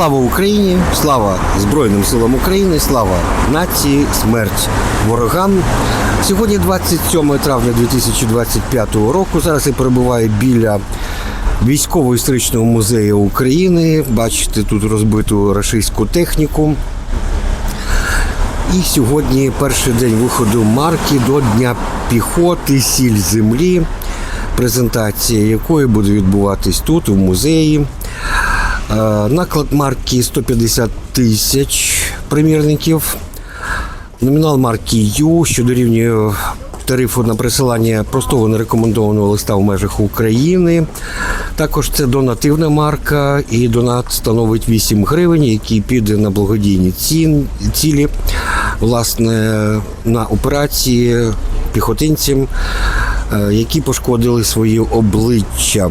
Слава Україні! Слава Збройним силам України! Слава нації! Смерть ворогам! Сьогодні 27 травня 2025 року. Зараз я перебуваю біля військово-історичного музею України. Бачите тут розбиту рашистську техніку. І сьогодні перший день виходу марки до Дня піхоти Сіль землі, презентація якої буде відбуватись тут, в музеї. Е, Наклад марки 150 тисяч примірників. Номінал марки Ю, що дорівнює тарифу на присилання простого нерекомендованого листа в межах України. Також це донативна марка, і донат становить 8 гривень, який піде на благодійні цілі, власне, на операції піхотинцям, е, які пошкодили свої обличчя.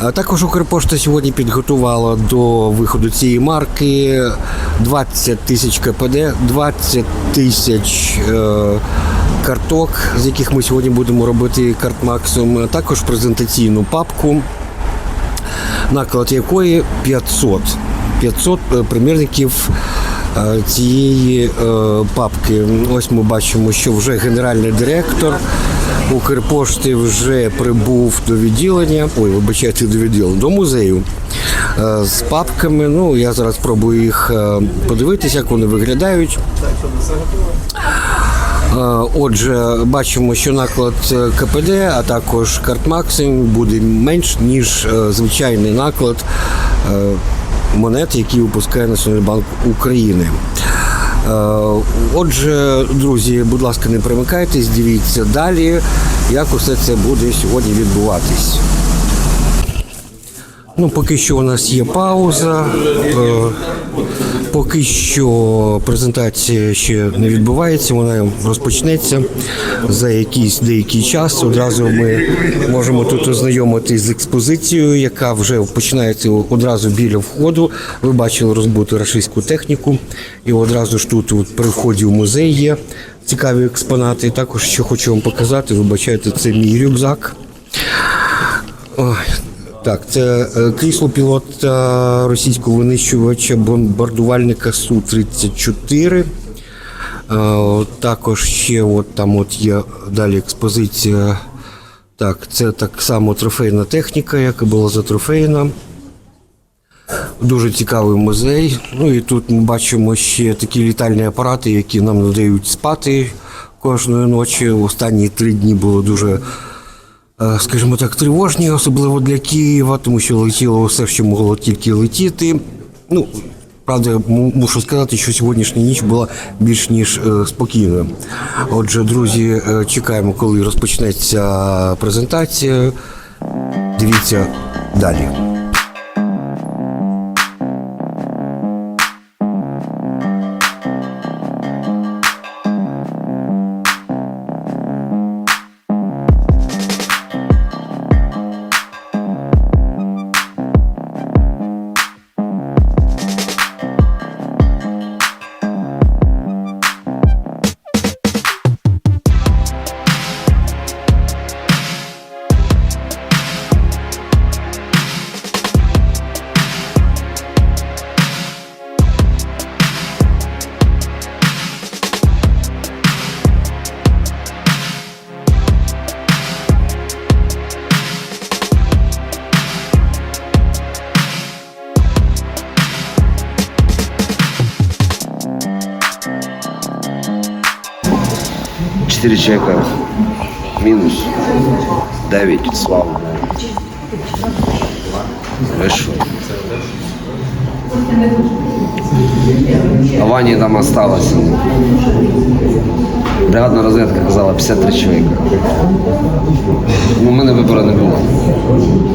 А Також Укрпошта сьогодні підготувала до виходу цієї марки 20 тисяч КПД, 20 тисяч е, карток, з яких ми сьогодні будемо робити картмаксом. Також презентаційну папку, наклад якої 500. 500 е, примірників е, цієї е, папки. Ось ми бачимо, що вже генеральний директор Укрпошти вже прибув до відділення. Ой, вибачайте, до відділення, до музею е, з папками. Ну, я зараз спробую їх е, подивитися, як вони виглядають. Е, Отже, бачимо, що наклад КПД, а також картмаксим буде менш ніж звичайний наклад монет, які випускає Національний банк України. Е, Отже, друзі, будь ласка, не примикайтесь, дивіться далі, як усе це буде сьогодні відбуватись. Ну, поки що у нас є пауза. Е, Поки що презентація ще не відбувається, вона розпочнеться за якийсь деякий час. Одразу ми можемо тут ознайомитись з експозицією, яка вже починається одразу біля входу. Ви бачили розбиту рашистську техніку, і одразу ж тут при вході в музей є цікаві експонати. І також що хочу вам показати, вибачайте, це мій рюкзак. Ой, так, це е, крісло пілота російського винищувача бомбардувальника Су-34. Е, Також ще от там от є далі експозиція. Так, це так само трофейна техніка, як і була затрофейна. Дуже цікавий музей. Ну і тут ми бачимо ще такі літальні апарати, які нам надають спати кожної ночі. Останні три дні було дуже скажімо так, тривожні, особливо для Києва, тому що летіло все, що могло тільки летіти. Ну, правда, мушу сказати, що сьогоднішня ніч була більш ніж спокійна. спокійною. Отже, друзі, е, чекаємо, коли розпочнеться презентація. Дивіться далі. Четыре человека минус. Девять. Слава. Вышел. А Вані там осталось. Бригадна розвідка казала 53 чоловіка. Ну, у мене вибору не було.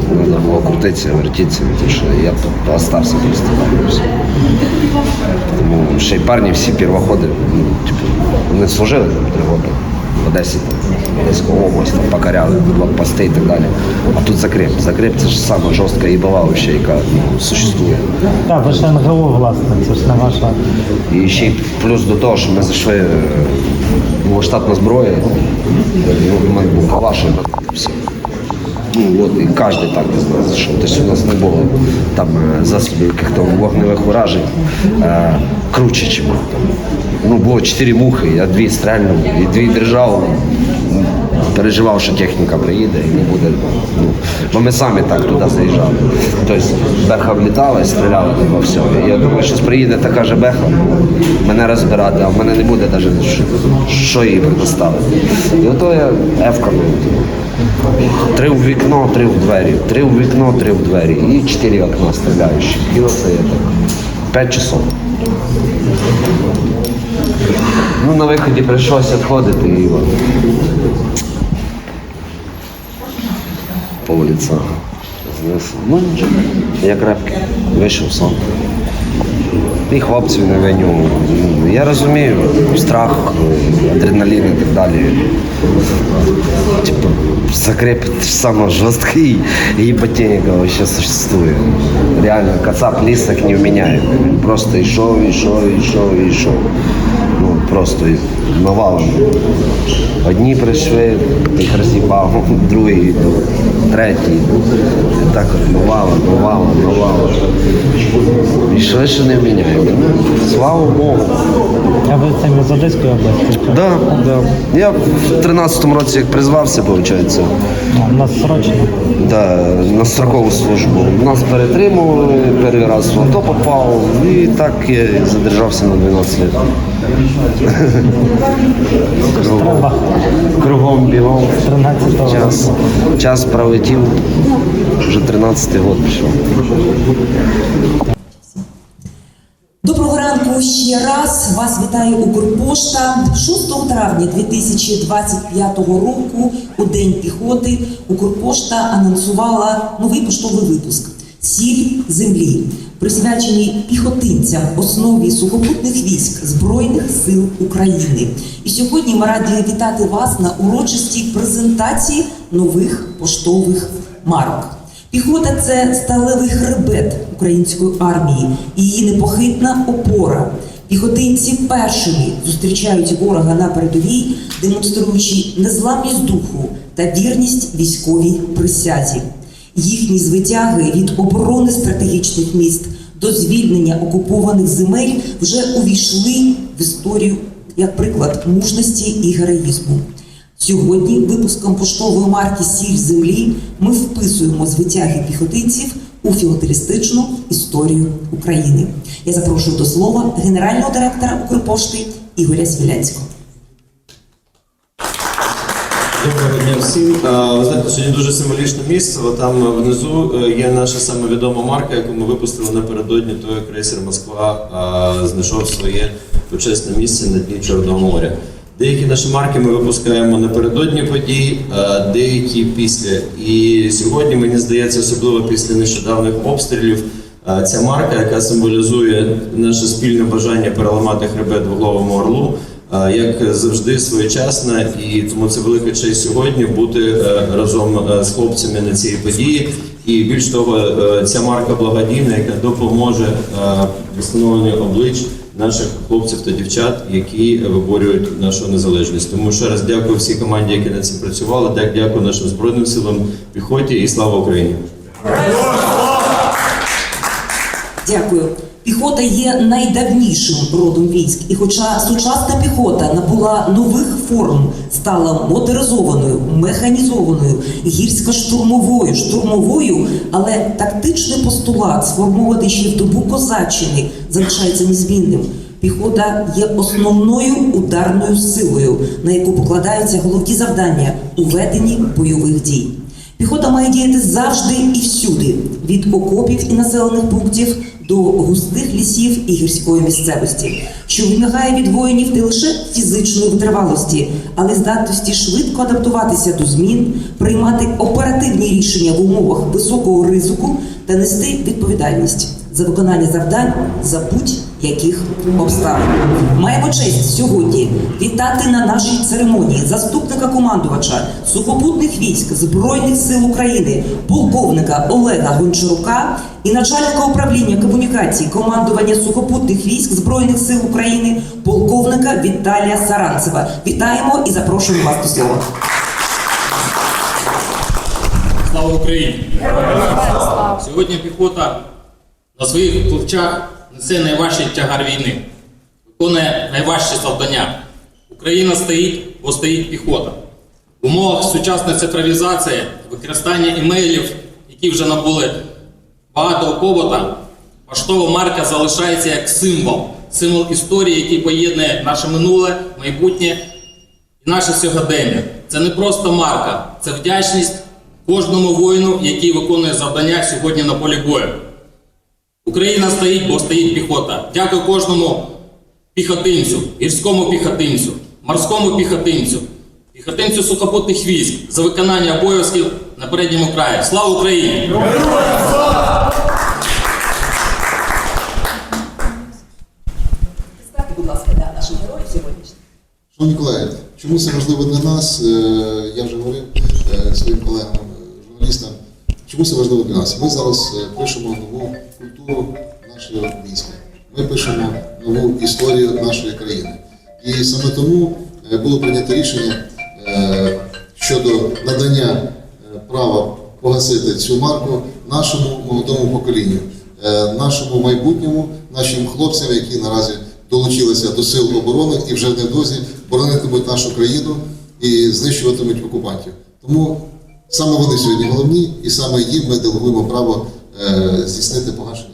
Треба було крутитися, вертітися, тому що я остався просто. Тому ще й парні всі первоходи, ну, типу, вони служили там три роки Одесі, Одеську область, там, покоряли блокпости і так далі. А тут закреп. Закреп це ж саме жорстка їбала, вообще, яка ну, существує. Так, ви ж НГО, власне, це ж не ваша. І ще й плюс до того, що ми зайшли в була штатна зброя, ну, в мене був калаш, і все. Ну от і кожен так не нас що десь у нас не було там е, засобів яких-то вогневих уражень е, круче, там. Ну, було чотири мухи, я дві стрельнув і дві держав. Переживав, що техніка приїде і не буде. Ну, бо ми самі так туди заїжджали. Тобто беха влітала і стріляла по всьому. Я думаю, що приїде така же беха, мене розбирати, а в мене не буде навіть що, їй предоставити. І ото я ефками. Три в вікно, три в двері, три в вікно, три в двері. І чотири окна стріляючі. І оце я так. П'ять часов. Ну, на виході прийшлося відходити і. По. Знес. Ну, нічого. Я крепкий. Вийшов сон. І хлопців не виню. Я розумію, страх, адреналін і так далі. Типу, закрепить самый жесткий ебатенька вообще существует. Реально, кацап листок не вменяет. Просто и шоу, и шоу, просто навалом. Одні прийшли, їх роз'їбав, другий третій. Так от навалом, навалом, навалом. І що ще не вміняємо. Ну, слава Богу. А ви самі з Одеської області? чи? Да, да. Я в 13-му році як призвався, виходить. Нас срочно. Да, на строкову службу. Нас перетримували, перший раз в АТО попав, і так я задержався на 12 років. Кругом, кругом бігом. 13-го Час, час пролетів, вже 13-й год пішов. Доброго ранку ще раз. Вас вітає Укрпошта. 6 травня 2025 року, у День піхоти, Укрпошта анонсувала новий поштовий випуск Сіль землі, присвячений піхотинцям основі сухопутних військ Збройних сил України. І сьогодні ми раді вітати вас на урочистій презентації нових поштових марок. Піхота це сталевий хребет української армії, її непохитна опора. Піхотинці першими зустрічають ворога на передовій, демонструючи незламність духу та вірність військовій присязі. Їхні звитяги від оборони стратегічних міст до звільнення окупованих земель вже увійшли в історію як приклад мужності і героїзму. Сьогодні випуском поштової марки Сіль землі ми вписуємо звитяги піхотинців у філателістичну історію України. Я запрошую до слова генерального директора Укрпошти Ігоря Свілянського. Доброго дня всім. Е, Ви знаєте, сьогодні дуже символічне місце. Там внизу е, є наша саме відома марка, яку ми випустили напередодні, то як крейсер Москва е, знайшов своє почесне місце на дні Чорного моря. Деякі наші марки ми випускаємо напередодні подій, е, деякі після. І сьогодні мені здається, особливо після нещодавних обстрілів. е, Ця марка, яка символізує наше спільне бажання переламати хребет двоглавому орлу, е, як завжди своєчасна, і тому це велика честь сьогодні бути е, разом е, з хлопцями на цій події. І більш того, е, ця марка благодійна, яка допоможе встановленню облич наших хлопців та дівчат, які виборюють нашу незалежність. Тому ще раз дякую всій команді, які над цим працювали. Так дякую нашим збройним силам, піхоті і слава Україні. Дякую. Піхота є найдавнішим родом військ, і хоча сучасна піхота набула нових форм, стала модернізованою, механізованою, гірсько-штурмовою, штурмовою, але тактичний постулат, сформований ще в добу козаччини, залишається незмінним. Піхота є основною ударною силою, на яку покладаються головні завдання у веденні бойових дій. Піхота має діяти завжди і всюди, від окопів і населених пунктів до густих лісів і гірської місцевості, що вимагає від воїнів не лише фізичної витривалості, але й здатності швидко адаптуватися до змін, приймати оперативні рішення в умовах високого ризику та нести відповідальність за виконання завдань за будь-яких обставин. Маємо честь сьогодні вітати на нашій церемонії заступника командувача сухопутних військ Збройних сил України, полковника Олега Гончарука і начальника управління комунікацій командування сухопутних військ Збройних сил України, полковника Віталія Саранцева. Вітаємо і запрошуємо вас до слова. Слава Україні! Сьогодні піхота на своїх плечах несе найважчий тягар війни, виконує найважчі завдання. Україна стоїть, бо стоїть піхота. В умовах сучасної цифровізації, використання імейлів, які вже набули багатого побута, поштова марка залишається як символ, символ історії, який поєднує наше минуле, майбутнє і наше сьогодення. Це не просто марка, це вдячність кожному воїну, який виконує завдання сьогодні на полі бою. Україна стоїть, бо стоїть піхота. Дякую кожному піхотинцю, гірському піхотинцю, морському піхотинцю, піхотинцю сухопутних військ за виконання обов'язків на передньому краї. Слава Україні! Будь ласка, наших героїв сьогоднішніх. Шановні колеги, чому це важливо для нас? Е, Я вже говорив е, своїм колегам, е, журналістам, чому це важливо для нас? Ми зараз е, пишемо нову культуру нашого війська. Ми пишемо нову історію нашої країни. І саме тому е, було прийнято рішення е, щодо надання права погасити цю марку нашому молодому поколінню, нашому майбутньому, нашим хлопцям, які наразі долучилися до сил оборони і вже невдовзі боронитимуть нашу країну і знищуватимуть окупантів. Тому саме вони сьогодні головні, і саме їм ми делегуємо право е, здійснити погашення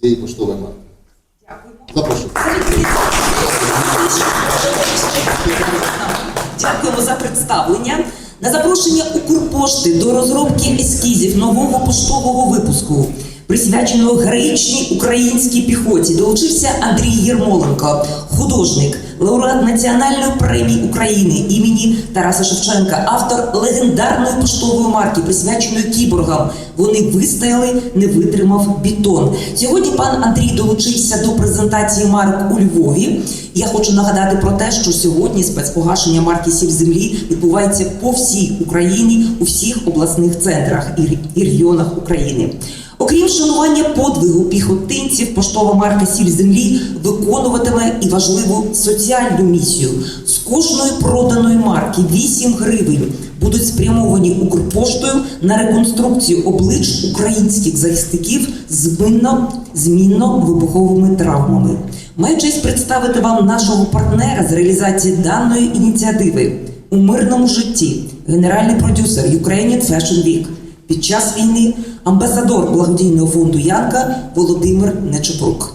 цієї поштової марки. Запрошую. Дякуємо за представлення. На запрошення Укрпошти до розробки ескізів нового поштового випуску, присвяченого героїчній українській піхоті, долучився Андрій Єрмоленко, художник, лауреат Національної премії України імені Тараса Шевченка, автор легендарної поштової марки, присвяченої кіборгам. Вони вистояли, не витримав бетон. Сьогодні пан Андрій долучився до презентації марок у Львові. Я хочу нагадати про те, що сьогодні спецпогашення марки Сіль землі відбувається по всій Україні у всіх обласних центрах і регіонах України. Окрім шанування подвигу піхотинців, поштова марка Сіль землі виконуватиме і важливу соціальну місію. З кожної проданої марки 8 гривень будуть спрямовані Укрпоштою на реконструкцію облич українських захисників з змінно вибуховими травмами. Маю честь представити вам нашого партнера з реалізації даної ініціативи у мирному житті, генеральний продюсер Ukrainian Fashion Week. Під час війни амбасадор благодійного фонду Янка Володимир Нечепрук.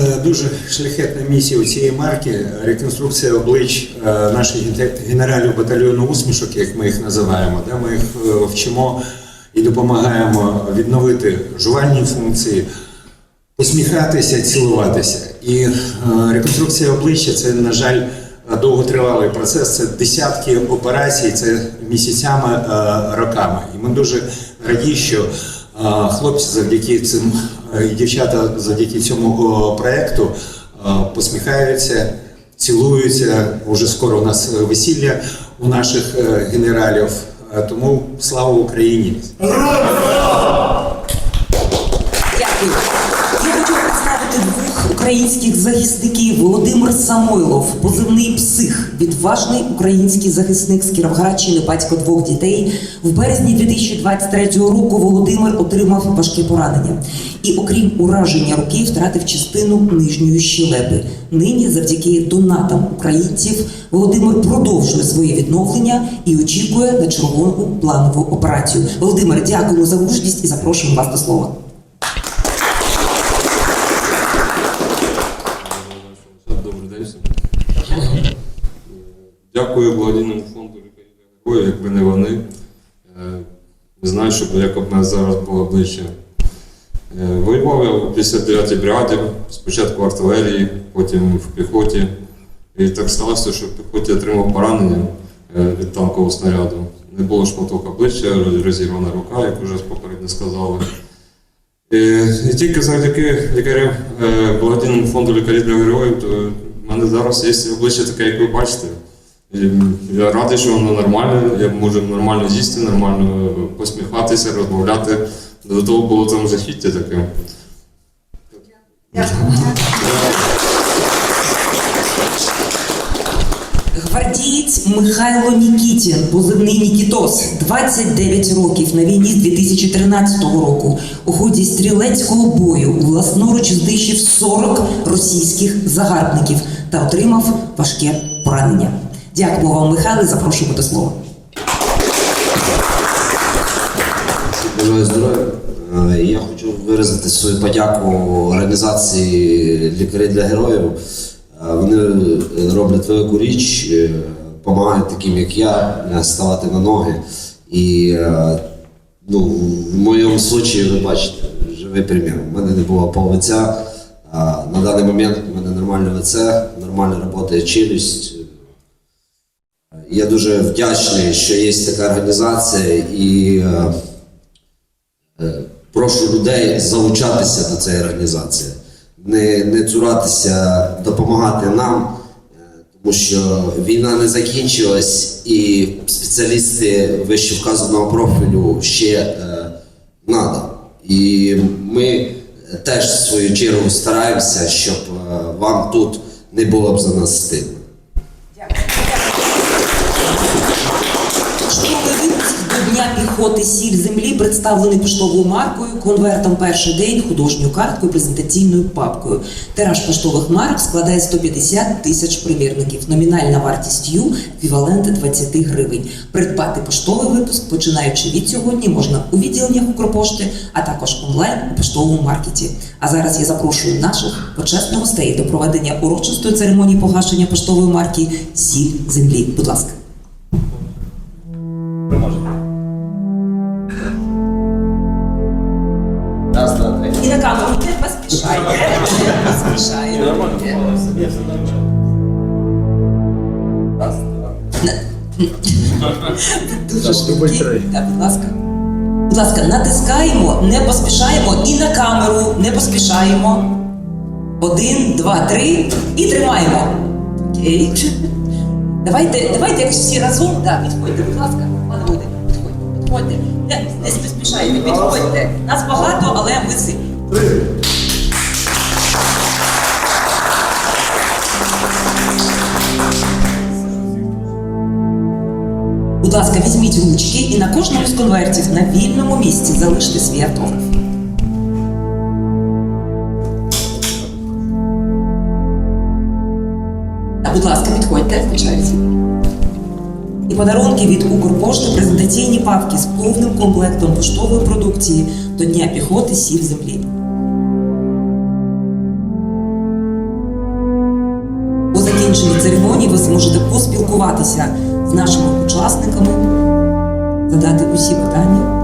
Е, дуже шляхетна місія у цієї марки реконструкція облич е, наших ген- генералів батальйону усмішок, як ми їх називаємо. Де ми їх е, вчимо і допомагаємо відновити жувальні функції, посміхатися, цілуватися. І реконструкція обличчя це, на жаль, довготривалий процес. Це десятки операцій, це місяцями, е, роками. І ми дуже раді, що е, хлопці завдяки цим е, і дівчата завдяки цьому проекту посміхаються, цілуються. Уже скоро у нас весілля у наших генералів. Тому слава Україні! Дякую. Я хочу представити двох українських захисників. Володимир Самойлов, позивний псих, відважний український захисник з Кіровоградщини, батько двох дітей. В березні 2023 року Володимир отримав важке поранення. І окрім ураження руки, втратив частину нижньої щелепи. Нині, завдяки донатам українців, Володимир продовжує своє відновлення і очікує на чергову планову операцію. Володимир, дякуємо за мужність і запрошуємо вас до слова. Дякую благодійному фонду «Лікарі для героїв», якби не вони. Е, Не знаю, щоб як б нас зараз було ближче. Е, Воював я у 59-й бригаді, спочатку в артилерії, потім в піхоті. І так сталося, що в піхоті отримав поранення е, від танкового снаряду. Не було шматок обличчя, розірвана рука, як вже попередньо сказали. І, і тільки завдяки лікарям е, благодійному фонду лікарі для героїв, то в мене зараз є обличчя таке, як ви бачите. І я радий, що воно нормальне, я можу нормально їсти, нормально посміхатися, розмовляти. До того було там жахіття таке. Гвардієць Михайло Нікітін, позивний Нікітос, 29 років на війні з 2013 року. У ході стрілецького бою власноруч знищив 40 російських загарбників та отримав важке поранення. Дякую вам, Михайло. Запрошуємо до слова. Бажаю здоров'я. Е, Я хочу виразити свою подяку організації Лікарі для героїв. Е, Вони роблять велику річ, е, допомагають таким, як я, ставати на ноги. І ну, в моєму случаї ви бачите, живий примір. У мене не було половиця. На даний момент у мене нормальне лице, нормально працює челюсть. Я дуже вдячний, що є така організація і е, е, прошу людей залучатися до цієї організації, не, не цуратися, допомагати нам, е, тому що війна не закінчилась і спеціалісти вище вказаного профілю ще е. І ми теж в свою чергу стараємося, щоб вам тут не було б за нас стидно. До сіль землі представлений поштовою маркою, конвертом перший день, художньою карткою, презентаційною папкою. Тираж поштових марок складає 150 тисяч примірників. Номінальна вартість Ю еквівалент 20 гривень. Придбати поштовий випуск, починаючи від сьогодні, можна у відділеннях Укрпошти, а також онлайн у поштовому маркеті. А зараз я запрошую наших почесних гостей до проведення урочистої церемонії погашення поштової марки Сіль землі. Будь ласка. Дуже. Так, будь ласка. Будь ласка, натискаємо, не поспішаємо і на камеру не поспішаємо. Один, два, три і тримаємо. Окей. Давайте, давайте якось всі разом. Да, підходьте, будь ласка, пане Володимир, підходьте, підходьте. Не, не поспішайте, підходьте. Нас багато, але ми сильні. Будь ласка, візьміть ручки і на кожному з конвертів на вільному місці залиште свій автограф. Будь ласка, підходьте, включайте. І подарунки від Укрпошти презентаційні папки з повним комплектом поштової продукції до Дня піхоти сіль землі. По закінченні церемонії ви зможете поспілкуватися з нашими учасниками, задати усі питання.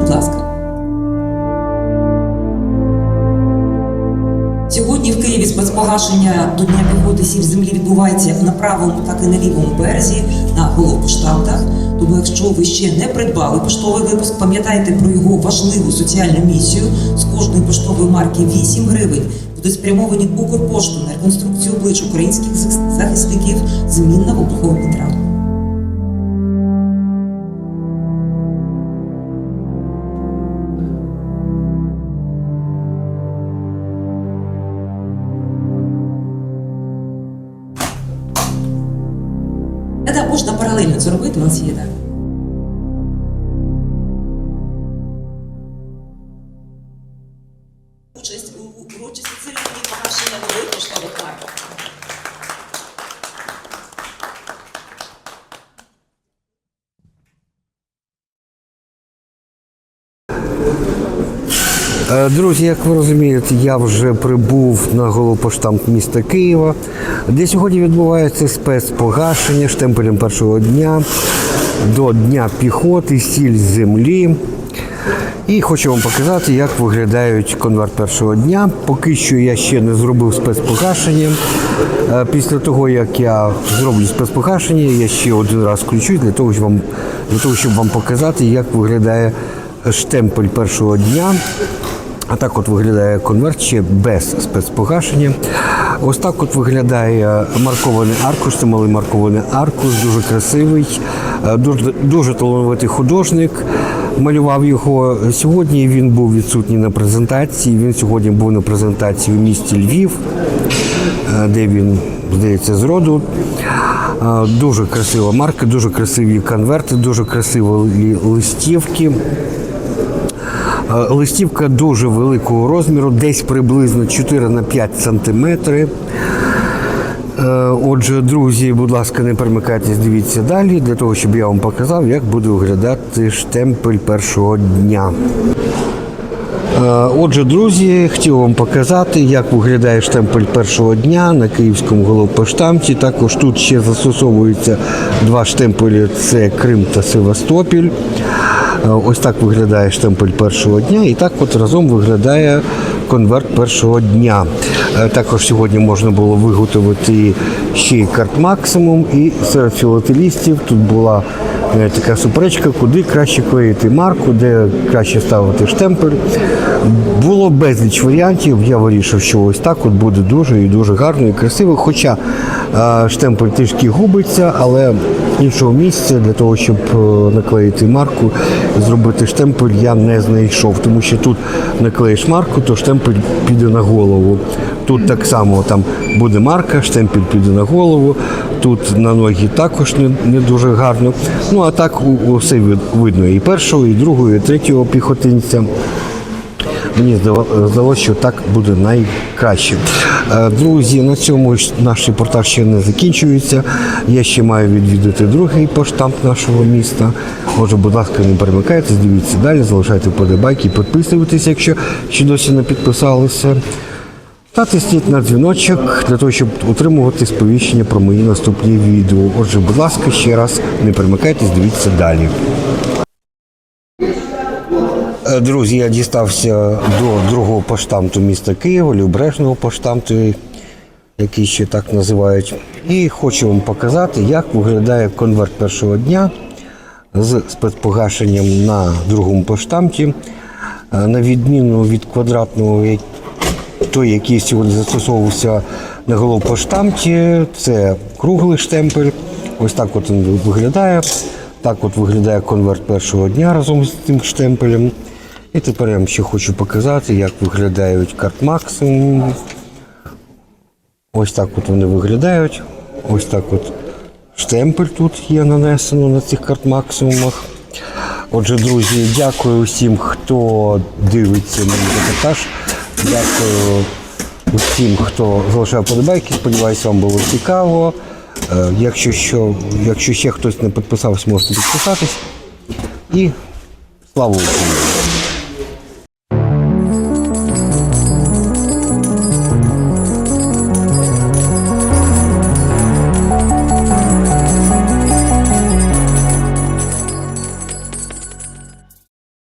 Будь ласка. Сьогодні в Києві спецпогашення до Дня піхоти сіль землі відбувається як на правому, так і на лівому березі на головпоштамтах. Тому, якщо ви ще не придбали поштовий випуск, пам'ятайте про його важливу соціальну місію. З кожної поштової марки 8 гривень будуть спрямовані Укрпошту на реконструкцію облич українських захисників з мінно-вибуховим матеріалом. Та-да, можна паралельно це робити, у нас є так. Друзі, як ви розумієте, я вже прибув на головпоштамт міста Києва, де сьогодні відбувається спецпогашення штемпелем першого дня до Дня піхоти, сіль землі. І хочу вам показати, як виглядають конверт першого дня. Поки що я ще не зробив спецпогашення. Е, Після того, як я зроблю спецпогашення, я ще один раз включу для того, щоб вам, для того, щоб вам показати, як виглядає штемпель першого дня. А так от виглядає конверт ще без спецпогашення. Ось так от виглядає маркований аркуш, це малий маркований аркуш, дуже красивий, е, дуже, дуже талановитий художник. Малював його сьогодні. Він був відсутній на презентації. Він сьогодні був на презентації у місті Львів. е, де він, здається, зроду. Е, Дуже красива марка, дуже красиві конверти, дуже красиві листівки. Е, Листівка дуже великого розміру, десь приблизно 4 на 5 сантиметри. Е, Отже, друзі, будь ласка, не перемикайтесь, дивіться далі, для того, щоб я вам показав, як буде виглядати штемпель першого дня. Е, Отже, друзі, хотів вам показати, як виглядає штемпель першого дня на київському головпоштамті. Також тут ще застосовуються два штемпелі: це Крим та Севастопіль. Е, Ось так виглядає штемпель першого дня, і так от разом виглядає конверт першого дня. Е, Також сьогодні можна було виготовити ще й карт максимум, і серед філателістів тут була е, така суперечка, куди краще клеїти марку, де краще ставити штемпель. Було безліч варіантів. Я вирішив, що ось так от буде дуже і дуже гарно і красиво. Хоча штемпель трішки губиться, але іншого місця для того, щоб е, наклеїти марку зробити штемпель, я не знайшов. Тому що тут наклеїш марку, то штемпель піде на голову. Тут так само там буде марка, штемпель піде на голову. Тут на ноги також не, не дуже гарно. Ну а так усе видно і першого, і другого, і третього піхотинця. Мені здалося, що так буде найкраще. Е, Друзі, на цьому наш репортаж ще не закінчується. Я ще маю відвідати другий поштамп нашого міста. Отже, будь ласка, не перемикайтесь, дивіться далі, залишайте подобайки, підписуйтесь, якщо ще досі не підписалися. Та тисніть на дзвіночок для того, щоб отримувати сповіщення про мої наступні відео. Отже, будь ласка, ще раз не перемикайтесь, дивіться далі. Е, Друзі, я дістався до другого поштамту міста Києва, Любережного поштамту, який ще так називають. І хочу вам показати, як виглядає конверт першого дня з спецпогашенням на другому поштамті. Е, На відміну від квадратного, той, який сьогодні застосовувався на головпоштамті, це круглий штемпель. Ось так от він виглядає. Так от виглядає конверт першого дня разом з тим штемпелем. І тепер я вам ще хочу показати, як виглядають карт максимум. Ось так от вони виглядають. Ось так от штемпель тут є нанесено на цих карт максимумах. Отже, друзі, дякую усім, хто дивиться мій репортаж. Дякую усім, хто залишав подобайки. Сподіваюся, вам було цікаво. Е, Якщо, що, якщо ще хтось не підписався, можете підписатись. І слава Україні!